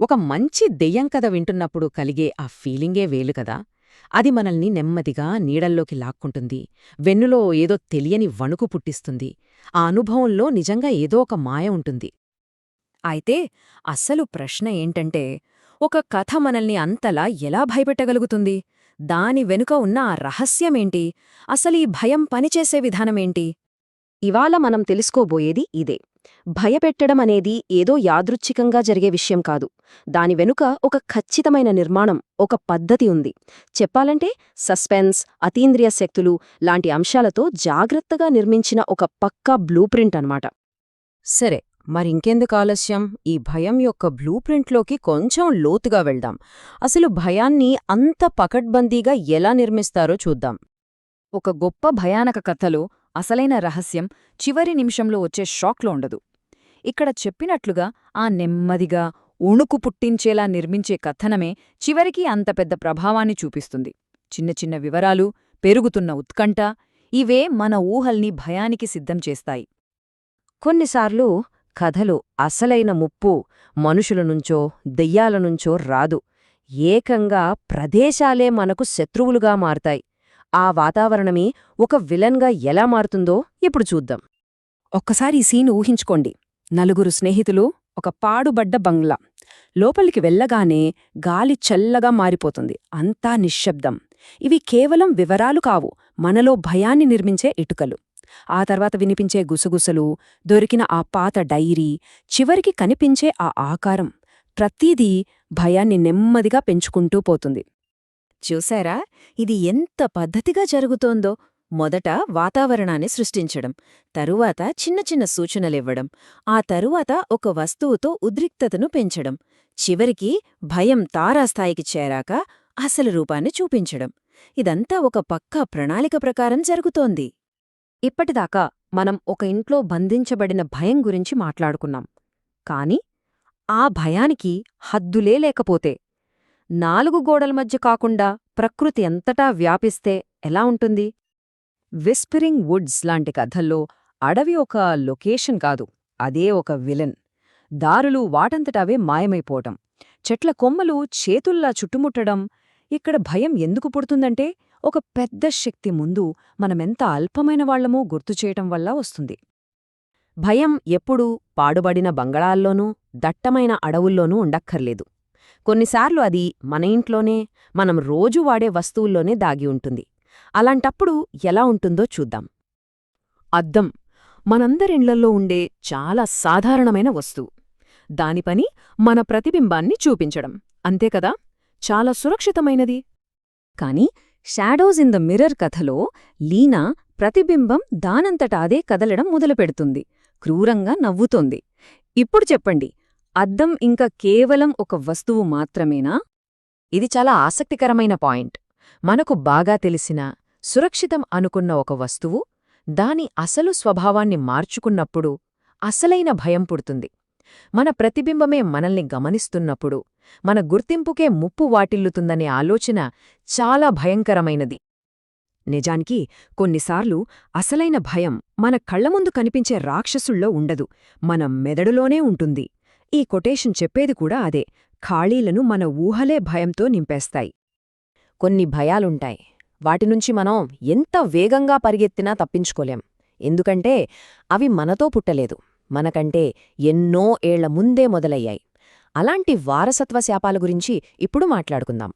ఒక మంచి దెయ్యం కథ వింటున్నప్పుడు కలిగే ఆ ఫీలింగే వేలు కదా. అది మనల్ని నెమ్మదిగా నీడల్లోకి లాక్కుంటుంది. వెన్నులో ఏదో తెలియని వణుకు పుట్టిస్తుంది. ఆ అనుభవంలో నిజంగా ఏదో ఒక మాయ ఉంటుంది. అయితే అసలు ప్రశ్న ఏంటంటే ఒక కథ మనల్ని అంతలా ఎలా భయపెట్టగలుగుతుంది? దాని వెనుక ఉన్న ఆ రహస్యమేంటి అసలీ భయం పనిచేసే విధానమేంటి ఇవాళ మనం తెలుసుకోబోయేది ఇదే. భయపెట్టడం అనేది ఏదో యాదృచ్ఛికంగా జరిగే విషయం కాదు. దాని వెనుక ఒక ఖచ్చితమైన నిర్మాణం ఒక పద్ధతి ఉంది. చెప్పాలంటే సస్పెన్స్ అతీంద్రియ శక్తులు లాంటి అంశాలతో జాగ్రత్తగా నిర్మించిన ఒక పక్కా బ్లూప్రింట్ అన్నమాట. సరే మరింకెందుకు ఆలస్యం? ఈ భయం యొక్క బ్లూ ప్రింట్లోకి కొంచెం లోతుగా వెళ్దాం. అసలు భయాన్ని అంత పకడ్బందీగా ఎలా నిర్మిస్తారో చూద్దాం. ఒక గొప్ప భయానక కథలో అసలైన రహస్యం చివరి నిమిషంలో వచ్చే షాక్లో ఉండదు. ఇక్కడ చెప్పినట్లుగా ఆ నెమ్మదిగా ఉణుకు పుట్టించేలా నిర్మించే కథనమే చివరికి అంత పెద్ద ప్రభావాన్ని చూపిస్తుంది. చిన్న చిన్న వివరాలు పెరుగుతున్న ఉత్కంఠ ఇవే మన ఊహల్ని భయానికి సిద్ధం చేస్తాయి. కొన్నిసార్లు కథలు అసలైన ముప్పు మనుషుల నుంచో దెయ్యాల నుంచో రాదు. ఏకంగా ప్రదేశాలే మనకు శత్రువులుగా మారతాయి. ఆ వాతావరణమే ఒక విలన్గా ఎలా మారుతుందో ఇప్పుడు చూద్దాం. ఒక్కసారి ఈ సీన్ ఊహించుకోండి. నలుగురు స్నేహితులు ఒక పాడుబడ్డ బంగ్లా. లోపలికి వెళ్ళగానే గాలి చల్లగా మారిపోతుంది. అంతా నిశ్శబ్దం. ఇవి కేవలం వివరాలు కావు. మనలో భయాన్ని నిర్మించే ఇటుకలు. ఆ తర్వాత వినిపించే గుసగుసలు దొరికిన ఆ పాత డైరీ చివరికి కనిపించే ఆ ఆకారం. ప్రతీదీ భయాన్ని నెమ్మదిగా పెంచుకుంటూ పోతుంది. చూశారా? ఇది ఎంత పద్ధతిగా జరుగుతోందో. మొదట వాతావరణాన్ని సృష్టించడం తరువాత చిన్న చిన్న సూచనలివ్వడం ఆ తరువాత ఒక వస్తువుతో ఉద్రిక్తతను పెంచడం చివరికి భయం తారాస్థాయికి చేరాక అసలు రూపాన్ని చూపించడం. ఇదంతా ఒక పక్కా ప్రణాళిక ప్రకారం జరుగుతోంది. ఇప్పటిదాకా మనం ఒక ఇంట్లో బంధించబడిన భయం గురించి మాట్లాడుకున్నాం. కాని ఆ భయానికి హద్దులే లేకపోతే నాలుగు గోడల మధ్య కాకుండా ప్రకృతి ఎంతటా వ్యాపిస్తే ఎలా ఉంటుంది? విస్పరింగ్ వుడ్స్ లాంటి కథల్లో అడవి ఒక లొకేషన్ కాదు అదే ఒక విలన్. దారులు వాటంతటవే మాయమైపోవటం. చెట్ల కొమ్మలు చేతుల్లా చుట్టుముట్టడం. ఇక్కడ భయం ఎందుకు పుడుతుందంటే ఒక పెద్ద శక్తి ముందు మనమెంత అల్పమైన వాళ్ళమో గుర్తుచేయటం వల్ల వస్తుంది. భయం ఎప్పుడూ పాడుబడిన బంగళాల్లోనూ దట్టమైన అడవుల్లోనూ ఉండక్కర్లేదు. కొన్నిసార్లు అది మన ఇంట్లోనే మనం రోజూ వాడే వస్తువుల్లోనే దాగి ఉంటుంది. అలాంటప్పుడు ఎలా ఉంటుందో చూద్దాం. అద్దం. మనందరిండ్లల్లో ఉండే చాలా సాధారణమైన వస్తువు. దాని పని మన ప్రతిబింబాన్ని చూపించడం. అంతేకదా చాలా సురక్షితమైనది. కాని షాడోస్ ఇన్ ద మిర్రర్ కథలో లీనా ప్రతిబింబం దానంతట అదే కదలడం మొదలుపెడుతుంది. క్రూరంగా నవ్వుతోంది. ఇప్పుడు చెప్పండి అద్దం ఇంకా కేవలం ఒక వస్తువు మాత్రమేనా? ఇది చాలా ఆసక్తికరమైన పాయింట్. మనకు బాగా తెలిసిన సురక్షితం అనుకున్న ఒక వస్తువు దాని అసలు స్వభావాన్ని మార్చుకున్నప్పుడు అసలైన భయం పుడుతుంది. మన ప్రతిబింబమే మనల్ని గమనిస్తున్నప్పుడు మన గుర్తింపుకే ముప్పు వాటిల్లుతుందనే ఆలోచన చాలా భయంకరమైనది. నిజానికి కొన్నిసార్లు అసలైన భయం మన కళ్ళముందు కనిపించే రాక్షసుల్లో ఉండదు మన మెదడులోనే ఉంటుంది. ఈ కొటేషన్ చెప్పేది కూడా అదే. ఖాళీలను మన ఊహలే భయంతో నింపేస్తాయి. కొన్ని భయాలుంటాయి. వాటినుంచి మనం ఎంత వేగంగా పరిగెత్తినా తప్పించుకోలేం. ఎందుకంటే అవి మనతో పుట్టలేదు. మనకంటే ఎన్నో ఏళ్ళ ముందే మొదలయ్యాయి. అలాంటి వారసత్వ శాపాల గురించి ఇప్పుడు మాట్లాడుకుందాం.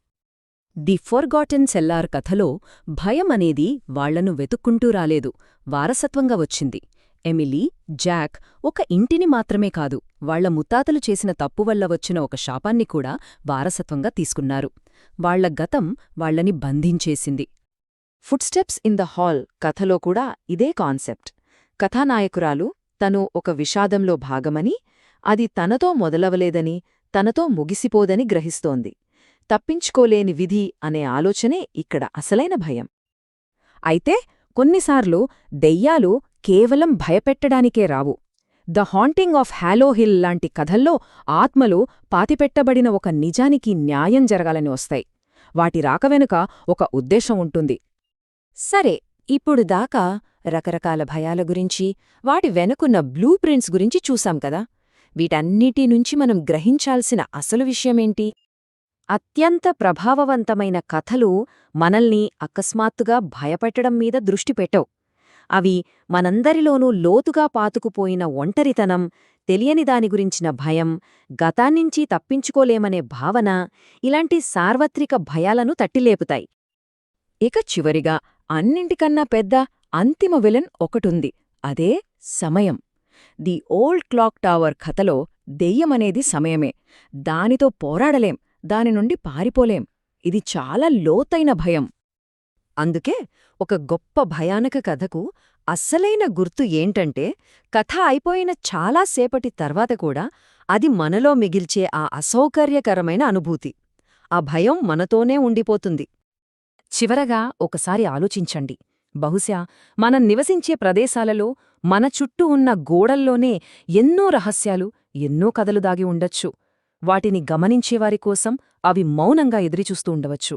ది ఫోర్గాటెన్ సెల్లార్ కథలో భయం అనేది వాళ్ళను వెతుక్కుంటూ రాలేదు. వారసత్వంగా వచ్చింది. ఎమిలీ జాక్ ఒక ఇంటిని మాత్రమే కాదు వాళ్ళ ముత్తాతలు చేసిన తప్పు వల్ల వచ్చిన ఒక శాపాన్ని కూడా వారసత్వంగా తీసుకున్నారు. వాళ్ళ గతం వాళ్ళని బంధించేసింది. ఫుట్స్టెప్స్ ఇన్ ద హాల్ కథలో కూడా ఇదే కాన్సెప్ట్. కథానాయకురాలు తను ఒక విషాదంలో భాగమని అది తనతో మొదలవలేదని తనతో ముగిసిపోదని గ్రహిస్తోంది. తప్పించుకోలేని విధి అనే ఆలోచనే ఇక్కడ అసలైన భయం. అయితే కొన్నిసార్లు దెయ్యాలు కేవలం భయపెట్టడానికే రావు. The haunting of Hallow Hill లాంటి కథల్లో ఆత్మలు పాతిపెట్టబడిన ఒక నిజానికి న్యాయం జరగాలని వస్తాయి. వాటి రాక వెనుక ఒక ఉద్దేశం ఉంటుంది. సరే ఇప్పుడు దాకా రకరకాల భయాల గురించి వాటి వెనుకున్న బ్లూ ప్రింట్స్ గురించి చూసాం కదా? వీటన్నిటి నుంచి మనం గ్రహించాల్సిన అసలు విషయమేంటి? అత్యంత ప్రభావవంతమైన కథలు మనల్ని అకస్మాత్తుగా భయపెట్టడం మీద దృష్టి పెట్టవు. అవి మనందరిలోనూ లోతుగా పాతుకుపోయిన ఒంటరితనం తెలియని దాని గురించిన భయం గతాన్నించి తప్పించుకోలేమనే భావన ఇలాంటి సార్వత్రిక భయాలను తట్టిలేపుతాయి. ఇక చివరిగా అన్నింటికన్నా పెద్ద అంతిమ విలన్ ఒకటుంది అదే సమయం. ది ఓల్డ్ క్లాక్ టవర్ కథలో దెయ్యమనేది సమయమే. దానితో పోరాడలేం దాని నుండి పారిపోలేం. ఇది చాలా లోతైన భయం. అందుకే ఒక గొప్ప భయానక కథకు అస్సలైన గుర్తు ఏంటంటే కథ అయిపోయిన చాలాసేపటి తర్వాత కూడా అది మనలో మిగిల్చే ఆ అసౌకర్యకరమైన అనుభూతి. ఆ భయం మనతోనే ఉండిపోతుంది. చివరగా ఒకసారి ఆలోచించండి. బహుశా మనం నివసించే ప్రదేశాలలో మన చుట్టూ ఉన్న గోడల్లోనే ఎన్నో రహస్యాలు ఎన్నో కథలు దాగి ఉండొచ్చు. వాటిని గమనించేవారి కోసం అవి మౌనంగా ఎదురుచూస్తూ ఉండవచ్చు.